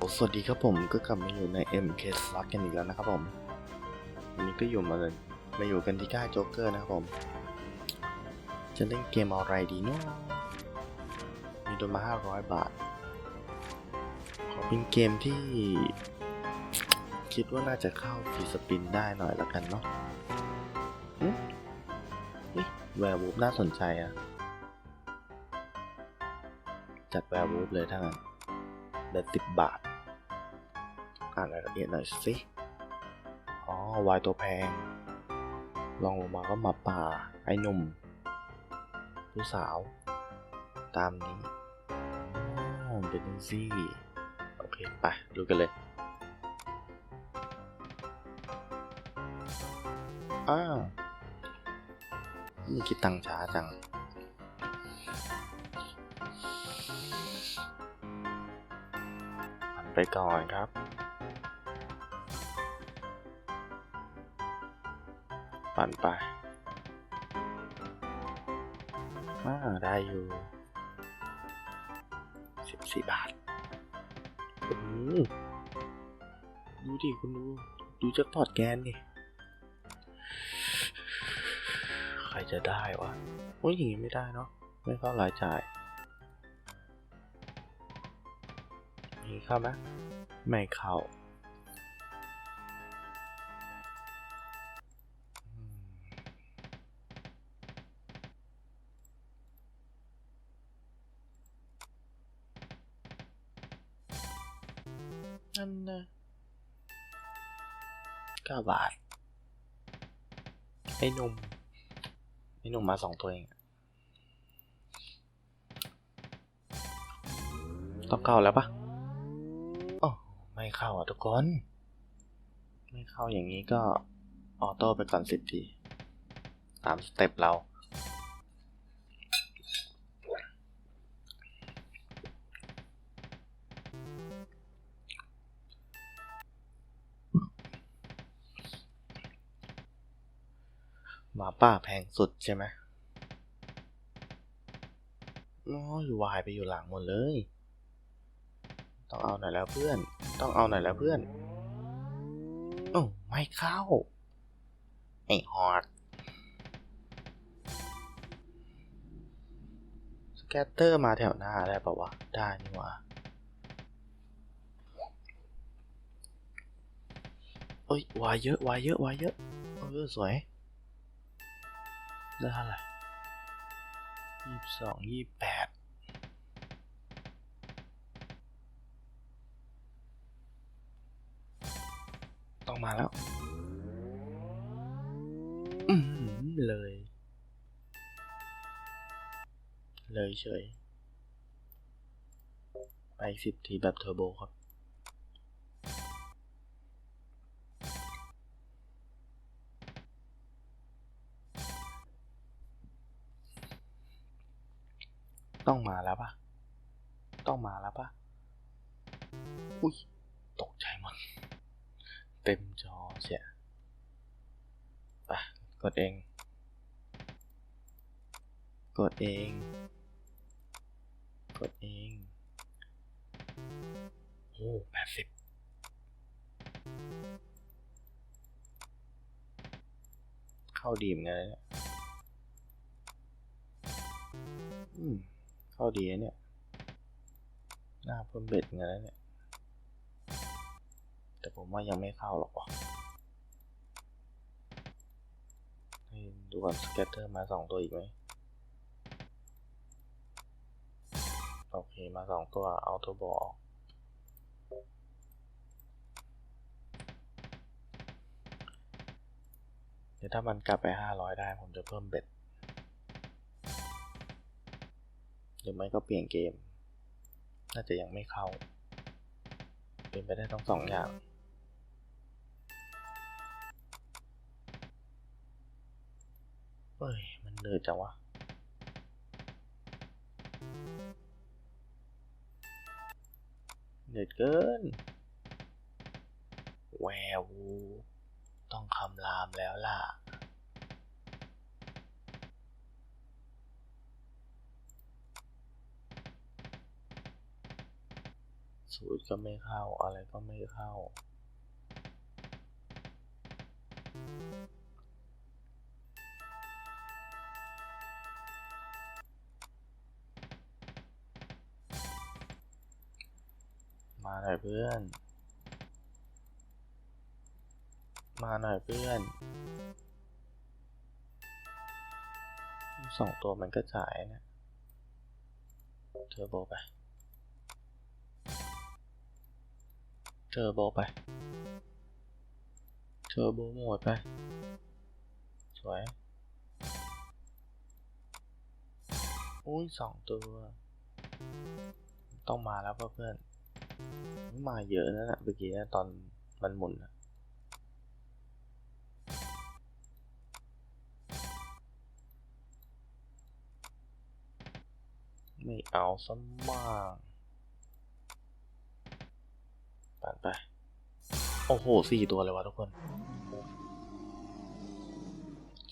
สวัสดีครับผมก็กลับมาอยู่ใน MK Slot กันอีกแล้วนะครับผมวันนี้ก็อยู่มาเลยมาอยู่กันที่ค่าโจ๊กเกอร์นะครับผม จะเล่นเกมอะไรดีเนาะมีโดนมา 500 บาท ขอเป็นเกมที่ คิดว่าน่าจะเข้าฟีสปินได้หน่อยละกันเนาะนี่แวร์วูฟน่าสนใจอะจัดแวร์วูฟเลยถ้างั้นเดือนสิบบาท อ่านรายละเอียดหน่อยสิอ๋อวายตัวแพงลองลงมาก็หมาป่า ไอ้หนุ่มผู้สาว ตามนี้อ๋อเป็นจังซี่ โอเค ไปดูกันเลยอ้าวนี่คิดตังช้าจังผ่านไปก่อนครับ ปั่นไปอ่าได้อยู่สิบสี่บาทโอ้โหดูดิคุณดู ดูจ็คพอตแกนดิใครจะได้วะโอ้ยอย่างงี้ไม่ได้เนาะไม่เข้ารายจ่ายมีเข้าไหมไม่เข้าั่นนะเก้าบาท ไอ้หนุ่มไอ้หนุ่มมาสองตัวเอง ต้องเข้าแล้วปะโอ้ไม่เข้าอะทุกคน ไม่เข้าอย่างนี้ก็ออโต้ไปก่อนสิบที ตามสเต็ปเรา หมาป่าแพงสุดใช่ไหมอ๋ออยู่วายไปอยู่หลังหมดเลย ต้องเอาหน่อยแล้วเพื่อน ต้องเอาหน่อยแล้วเพื่อนโอ้ไม่เข้า ไอ้ฮอด สแกตเตอร์มาแถวหน้าได้ปะวะ ได้นี่ว่าเอ้ยวายเยอะวายเยอะวายเยอะ เออสวย ได้เท่าไหร่ยี่สิบสองยี่สิบแปดต้องมาแล้วอือหือเลย เลยเฉย ไปสิบทีแบบเทอร์โบครับ ต้องมาแล้วปะต้องมาแล้วปะอุ้ยตกใจหมดเต็มจอเชียไปกดเอง กดเอง กดเองโอ้แปดสิบเข้าดีเหมือนกันเนี่ยอืม เข้าดีเนี่ย หน้าเพิ่มเบ็ดเหมือนะเนี่ย แต่ผมว่ายังไม่เข้าหรอกว่ะดูก่อนสเก็ตเตอร์มาสองตัวอีกไหมโอเค มาสองตัว เอาตัวบออกเดี๋ยวถ้ามันกลับไปห้าร้อยได้ ผมจะเพิ่มเบ็ด รือไม่ก็เปลี่ยนเกม น่าจะยังไม่เข้า เป็นไปได้ทั้งสองอย่าง เฮ้ย มันเหนื่อยจังวะเหนื่อยเกิน แวววต้องคำรามแล้วล่ะ สูตรก็ไม่เข้า อะไรก็ไม่เข้า มาหน่อยเพื่อน มาหน่อยเพื่อน สองตัวมันก็จ่ายนะเทอร์โบไป อร์โบไป เทอร์โบหมดไป สวย อุ้ยสองตัว ต้องมาแล้วเพื่อนมาเยอะนะนะเมื่อกี้ตอนมันหมุนนะไม่เอาซะมากปัน ไป โอ้โหสี่ตัวเลยวะทุกคน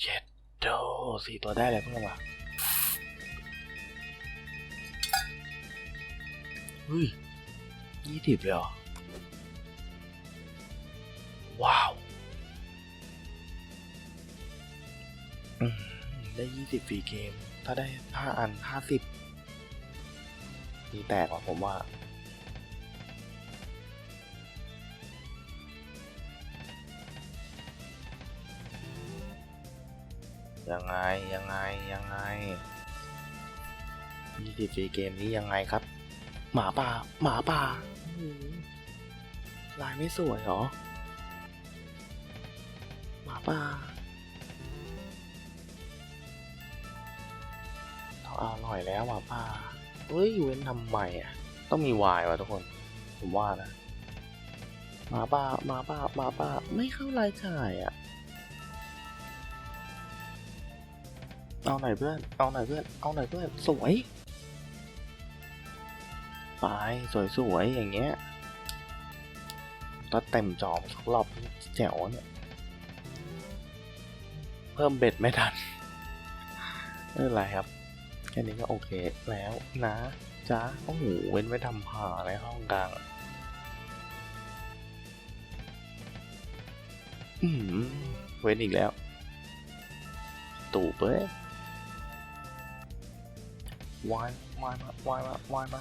เจ็ดโดสี่ตัวได้เลยเพื่อนวะเฮ้ยยี่สิบเลยเหรอ ว้าว ได้ยี่สิบฟรีเกม ถ้าได้ห้าอันห้าสิบมีแตกว่ะผมว่า ยังไงยังไงยังไงยี่สิบฟรีเกมนี้ยังไงครับ หมาป่า หมาป่าลายไม่สวยหรอ หมาป่าเราเอาหน่อยแล้วหมาป่าเฮ้ยเว้นทำไมอะ ต้องมีวายวะทุกคน ผมว่านะ หมาป่าหมาป่าหมาป่าไม่เข้ารายจ่ายอะ เอาหน่อยเพื่อน เอาหน่อยเพื่อน เอาหน่อยเพื่อน สวย ไปสวยๆอย่างเงี้ยถ้าเต็มจอมสักรอบแจ๋วเนี่ย เพิ่มเบ็ดไม่ทันไม่เป็นไรครับ แค่นี้ก็โอเคแล้วนะจ๊ะโอ้โหเว้นไว้ทำผ่าในห้องกลางอืมเว้นอีกแล้ว ตู่เป้ วายวายมาวายวายวายมา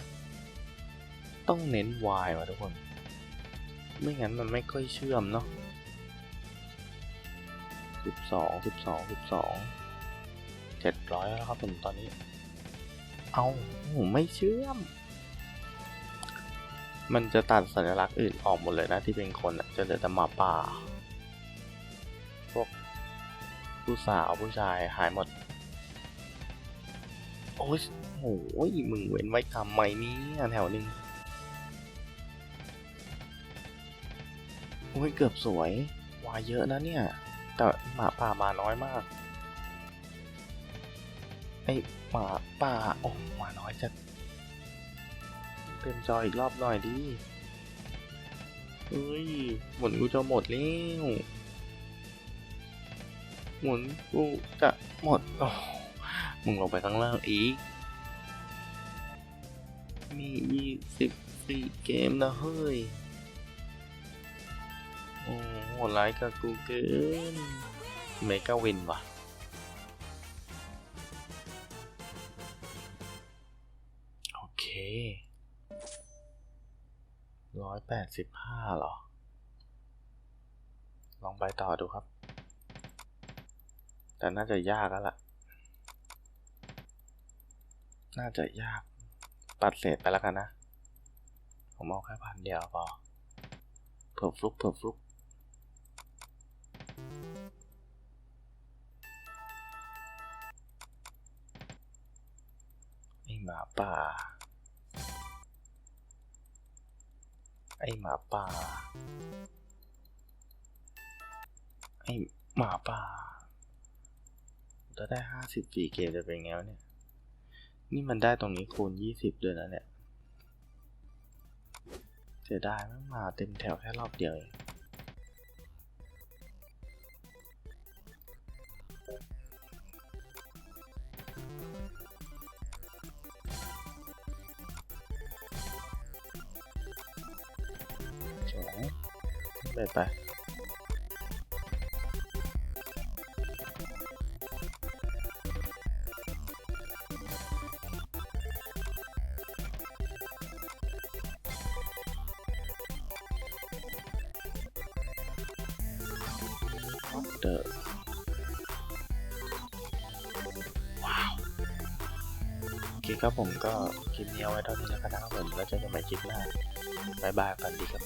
ต้องเน้นวายว่ะทุกคน ไม่งั้นมันไม่ค่อยเชื่อมเนาะสิบสองสิบสองสิบสองเจ็ดร้อยแล้วครับผมตอนนี้ เอาผมไม่เชื่อม มันจะตัดสัญลักษณ์อื่นออกหมดเลยนะที่เป็นคนจะเหลือแต่หมาป่า พวกผู้สาวผู้ชายหายหมด อ้ยโอ้ยมึงเว้นไว้ทำไมเนี่ยแถวหนึ่งโอ้ยเกือบสวยวายเยอะนะเนี่ย แต่หมาป่ามาน้อยมาก ไอหมาป่าโอ้มาน้อยจัดเต็มจออีกรอบหน่อยดิเฮ้ยหมุนกูจะหมดแล้วหมุนกูจะหมดโอ้ มึงลงไปข้างล่างอีก มียี่สิบสี่เกมนะเฮ้ย โอ้โหไลค์กับกูเกินเมกาวินว่ะโอเคร้อยแปดสิบห้าหรอ ลองไปต่อดูครับ แต่น่าจะยากแล้วล่ะ น่าจะยาก ปัดเศษไปแล้วกันนะ ผมเอาแค่พันเดียวพอเผื่อฟลุกเผื่อฟลุกไอหมาป่า ไอหมาป่า ไอหมาป่าถ้าได้ห้าสิบสี่เกมจะเป็นไงวะเนี่ย นี่มันได้ตรงนี้คูณยี่สิบด้วยนะเนี่ยเสียดายมันมาเต็มแถวแค่รอบเดียวเองสวยเล่นไป เดอว้าวโอเคครับผมก็คลิปนี้เอาไว้เท่านี้แล้วกันนะครับผมแล้วเจอกันใหม่คลิปหน้าบายบายฝันดีครับ